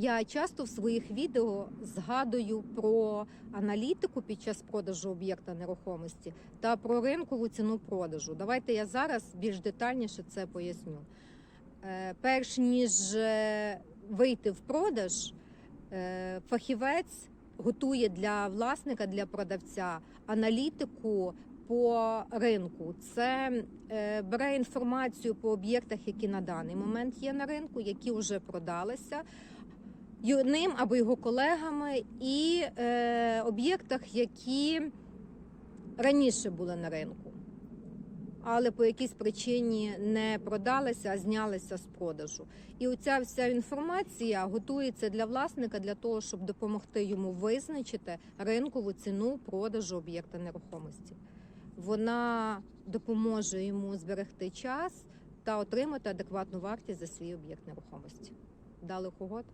Я часто в своїх відео згадую про аналітику під час продажу об'єкта нерухомості та про ринкову ціну продажу. Давайте я зараз більш детальніше це поясню. Е, Перш ніж е, вийти в продаж, е, фахівець готує для власника, для продавця аналітику по ринку. Це е, бере інформацію по об'єктах, які на даний момент є на ринку, які вже продалися. Ним або його колегами, і е, об'єктах, які раніше були на ринку, але по якійсь причині не продалися, а знялися з продажу. І оця вся інформація готується для власника для того, щоб допомогти йому визначити ринкову ціну продажу об'єкта нерухомості. Вона допоможе йому зберегти час та отримати адекватну вартість за свій об'єкт нерухомості. Далих угод.